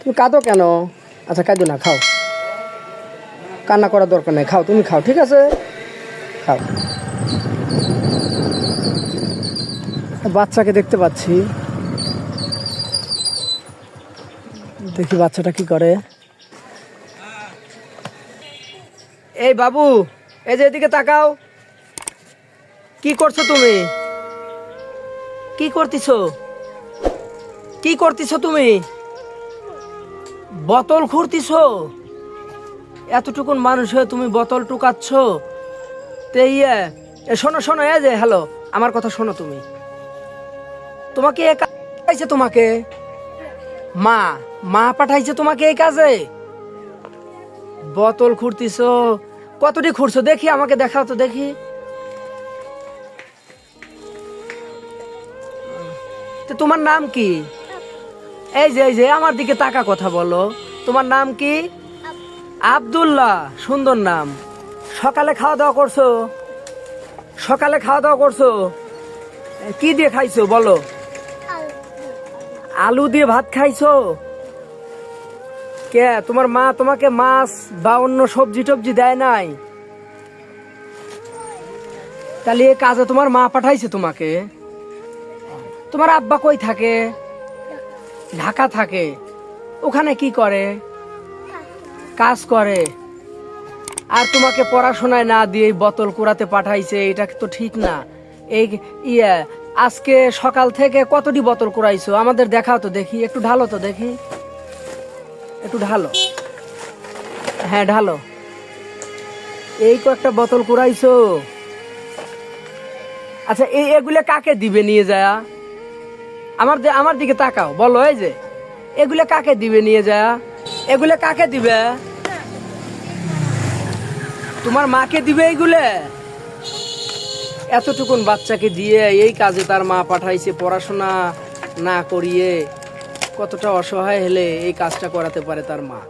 তুমি কাঁদো কেন? আচ্ছা কাঁদো না, খাও। কান্না করার দরকার নেই, খাও, তুমি খাও, ঠিক আছে? খাও। বাচ্চাকে দেখতে পাচ্ছি। দেখি বাচ্চাটা কি করে। এই বাবু, এই যে এদিকে তাকাও। কি করছ তুমি? কি করতেছো? কি করতেছো তুমি? বোতল খুঁড়তিছ? এতটুকুন মানুষ হয়ে তুমি বোতল টুকাচ্ছ? তে ইয়ে শোনো শোনো এ যে, হ্যালো, আমার কথা শোনো তুমি। তোমাকে এ তোমাকে? মা মা পাঠাইছে তোমাকে এই কাজে? বোতল খুঁড়তিছো? কতটি খুঁড়ছো? দেখি, আমাকে দেখাও তো দেখি। তোমার নাম কি? এই যে এই যে, আমার দিকে তাকা কথা বলো। তোমার নাম কি? আব্দুল্লাহ, সুন্দর নাম। সকালে খাওয়া দাওয়া করছ? সকালে খাওয়া দাওয়া করছ? কি দিয়ে খাইছো, বলো। আলু দিয়ে ভাত খাইছো? কে? তোমার মা তোমাকে মাছ বা অন্য সবজি টবজি দেয় নাই? তাহলে এ কাজে তোমার মা পাঠাইছে তোমাকে। তোমার আব্বা কই থাকে? ঢাকা থাকে। ওখানে কি করে? কাজ করে। আর তোমাকে পড়াশোনায় না দিয়ে বোতল কুড়াতে পাঠাইছে, এটা তো ঠিক না। এই ইয়ে আজকে সকাল থেকে কতটি বোতল কুড়াইছো? আমাদের দেখাও তো দেখি, একটু ঢালো তো দেখি। একটু ঢালো। হ্যাঁ ঢালো। এই কয়েকটা বোতল কুড়াইছো। আচ্ছা এই এগুলো কাকে দিবে নিয়ে যায়? আমার আমার দিকে তাকাও, বলো, এই যে, এগুলো কাকে দিবে নিয়ে যা? এগুলো কাকে দিবে? তোমার মাকে দিবে এইগুলো এতটুকুন বাচ্চাকে দিয়ে এই কাজে তার মা পাঠাইছে পড়াশোনা না করিয়ে, কতটা অসহায় হলে এই কাজটা করাতে পারে তার মা?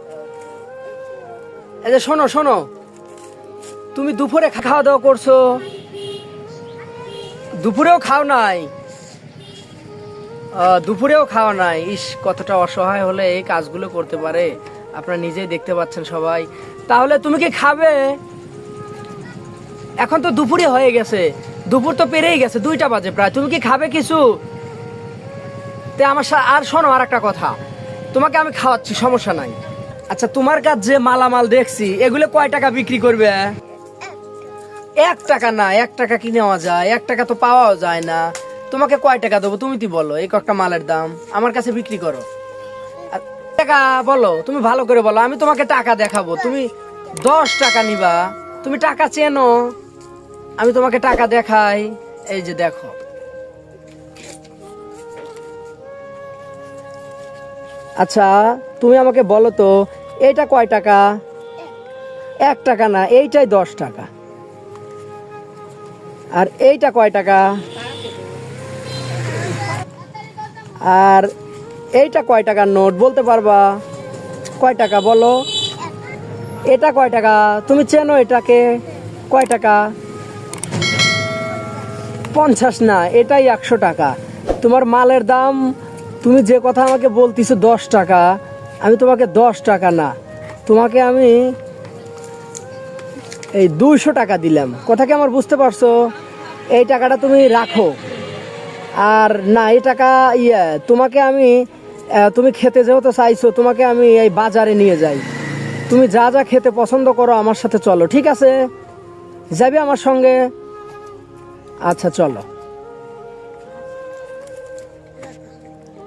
এই শোনো শোনো, তুমি দুপুরে খাওয়া দাওয়া করছ, দুপুরেও খাও নাই। দুপুরেও খাওয়া নাই। ইস, কতটা অসহায় হলে এই কাজগুলো করতে পারে। আপনারা নিজেই দেখতে পাচ্ছেন সবাই। তাহলে তুমি কি খাবে? এখন তো দুপুরে হয়ে গেছে। দুপুর তো পেরেই গেছে, দুইটা বাজে প্রায়। তুমি কি খাবে কিছু? তে আমার আর শোনো আর একটা কথা। তোমাকে আমি খাওয়াচ্ছি, সমস্যা নাই। আচ্ছা তোমার কাছে যে মালামাল দেখছি, এগুলো কয় টাকা বিক্রি করবে? এক টাকা না, এক টাকা কি নেওয়া যায়? এক টাকা তো পাওয়াও যায় না। তোমাকে কয় টাকা দেবো তুমি তো বলো, এই কয়েকটা মালের দাম, আমার কাছে বিক্রি করো। টাকা বলো, তুমি ভালো করে বলো, আমি তোমাকে টাকা দেখাবো, তুমি দশ টাকা নিবা, তুমি টাকা চেনো, আমি তোমাকে টাকা দেখাই, এই যে দেখো। আচ্ছা তুমি আমাকে বলো তো, এইটা কয় টাকা? এক টাকা না, এইটাই দশ টাকা। আর এইটা কয় টাকা? আর এইটা কয় টাকার নোট? বলতে পারবা? কয় টাকা বলো? এটা কয় টাকা? তুমি চেনো এটাকে? কয় টাকা? পঞ্চাশ না, এটাই একশো টাকা। তোমার মালের দাম, তুমি যে কথা আমাকে বলতেছো দশ টাকা, আমি তোমাকে দশ টাকা না। তোমাকে আমি এই দুইশো টাকা দিলাম। কথা কি আমার বুঝতে পারছ? এই টাকাটা তুমি রাখো। আর না, এই টাকা ইয়ে তোমাকে আমি তুমি খেতে যেহেতু চাইছো, তোমাকে আমি এই বাজারে নিয়ে যাই। তুমি যা যা খেতে পছন্দ করো আমার সাথে চলো, ঠিক আছে? যাবি আমার সঙ্গে? আচ্ছা চলো।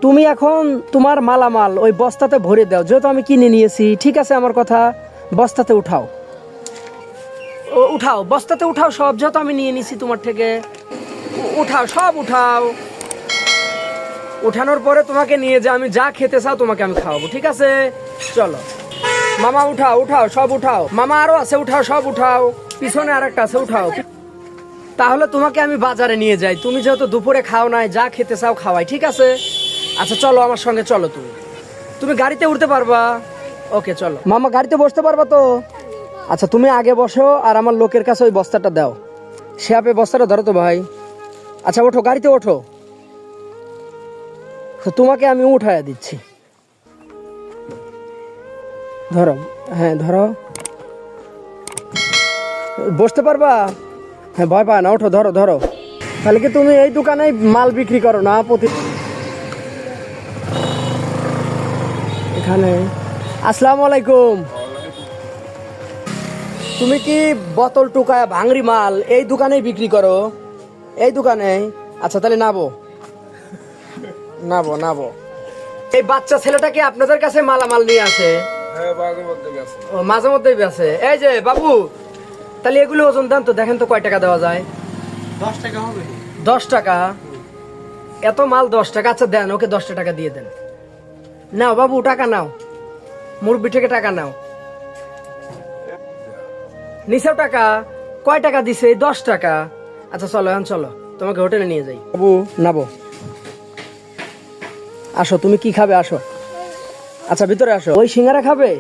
তুমি এখন তোমার মালামাল ওই বস্তাতে ভরে দাও, যেহেতু আমি কিনে নিয়েছি, ঠিক আছে আমার কথা? বস্তাতে উঠাও। উঠাও, বস্তাতে উঠাও সব যত আমি নিয়ে নিছি তোমার থেকে। উঠাও, সব উঠাও। উঠানোর পরে তোমাকে নিয়ে যে, আমি যা খেতে চাও তোমাকে আমি খাওয়াবো, ঠিক আছে? চলো। মামা, উঠাও উঠাও, সব উঠাও। মামা আরও আছে, উঠাও, সব উঠাও। পিছনে আর একটা আছে, উঠাও। তাহলে তোমাকে আমি বাজারে নিয়ে যাই। তুমি যেহেতু দুপুরে খাও নাই, যা খেতে চাও খাওয়াই, ঠিক আছে? আচ্ছা চলো আমার সঙ্গে, চলো তুমি। তুমি গাড়িতে উঠতে পারবা? ওকে, চলো। মামা, গাড়িতে বসতে পারবা তো? আচ্ছা তুমি আগে বসো আর আমার লোকের কাছে ওই বস্তাটা দাও। সে আপে বস্তাটা ধরো তো ভাই। আচ্ছা ওঠো, গাড়িতে ওঠো। তোমাকে আমি উঠাইয়া দিচ্ছি। ধরো হ্যাঁ ধরো। বসতে পারবা? হ্যাঁ ভয় পায় না, ওঠো, ধরো ধরো। তাহলে কি তুমি এই দোকানে মাল বিক্রি করো না, প্রতি এখানে। আসসালামু আলাইকুম। তুমি কি বোতল টুকায় ভাঙরি মাল এই দোকানেই বিক্রি করো? এই দোকানে আচ্ছা তাহলে নাবো। নাবো নাবো। এই বাচ্চা ছেলেটাকে আপনাদের কাছে মালামাল নিয়ে আসে? হ্যাঁ মাঝে মধ্যে গেছে ও মাঝে মধ্যেই বেছে এই যে বাবু তাহলে এগুলো ওজন দেন তো দেখেন তো কয় টাকা দেওয়া যায়। দশ টাকা হবে। দশ টাকা? এত মাল দশ টাকা আচ্ছা দেন ওকে দশটা টাকা দিয়ে দেন। নাও বাবু টাকা নাও। মুরব্বি থেকে টাকা নাও। নিচেও টাকা কয় টাকা দিছে? দশ টাকা। আচ্ছা চলো এখন চলো। তোমাকে হোটেলে নিয়ে যাই। বাবু নাবো। আসো তুমি কি খাবে? আসো। আচ্ছা ভিতরে আসো। ওই সিঙ্গারা খাবে?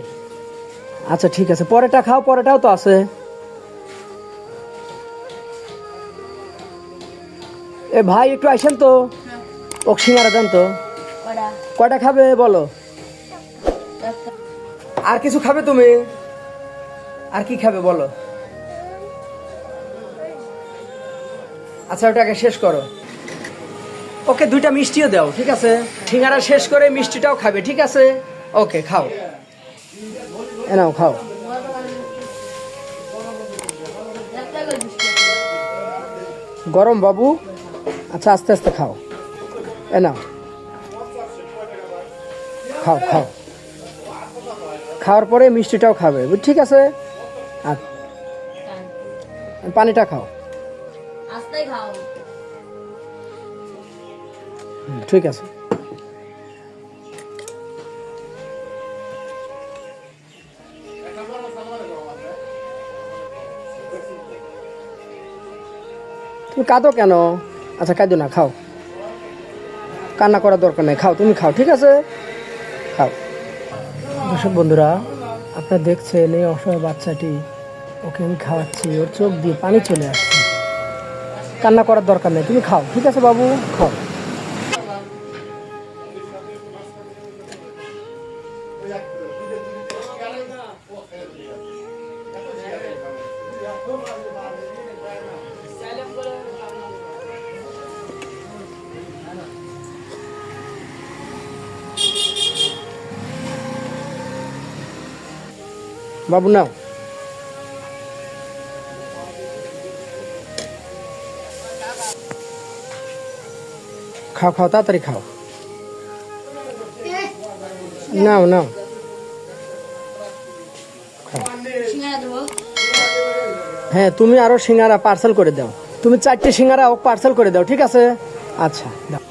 আচ্ছা ঠিক আছে। পরেটা খাও পরেটাও তো আছে। এ ভাই একটু আসেন তো। ওক সিঙ্গারা দেন তো। কয়টা খাবে বলো। আর কিছু খাবে তুমি? আর কি খাবে বলো। আচ্ছা ওটাকে শেষ করো। ওকে, দুইটা মিষ্টিও দাও, ঠিক আছে? ঠিঙারা শেষ করে মিষ্টিটাও খাবে, ঠিক আছে? ওকে, খাও। এ নাও, খাও। গরম, বাবু। আচ্ছা আস্তে আস্তে খাও। এ নাও। খাও খাও। খাওয়ার পরে মিষ্টিটাও খাবে, ঠিক আছে? পানিটা খাও। ঠিক আছে। তুমি কাঁদো কেন? আচ্ছা কাঁদো না, খাও। কান্না করার দরকার নেই, খাও, তুমি খাও, ঠিক আছে? খাও। দর্শক বন্ধুরা, আপনারা দেখছেন এই অসহায় বাচ্চাটি, ওকে আমি খাওয়াচ্ছি, ওর চোখ দিয়ে পানি চলে আসছে। কান্না করার দরকার নেই। তুমি খাও। ঠিক আছে বাবু? খাও। বাবু নাও। খাও খাও, তাড়াতাড়ি খাও। নাও নাও। হ্যাঁ তুমি আরও সিঙ্গারা পার্সেল করে দাও। তুমি চারটে সিঙ্গারা পার্সেল করে দাও, ঠিক আছে? আচ্ছা দাও।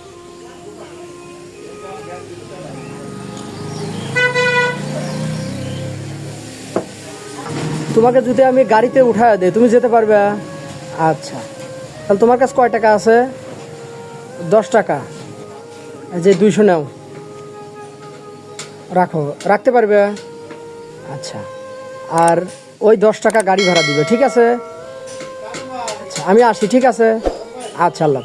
তোমাকে যদি আমি গাড়িতে উঠায় দেই, তুমি যেতে পারবে? আচ্ছা। তাহলে তোমার কাছে কয় টাকা আছে? দশ টাকা। যে দুইশো নাও। রাখো। রাখতে পারবে? আচ্ছা। আর ওই দশ টাকা গাড়ি ভাড়া দিবে, ঠিক আছে? আচ্ছা আমি আসি, ঠিক আছে? আচ্ছা আল্লাহ।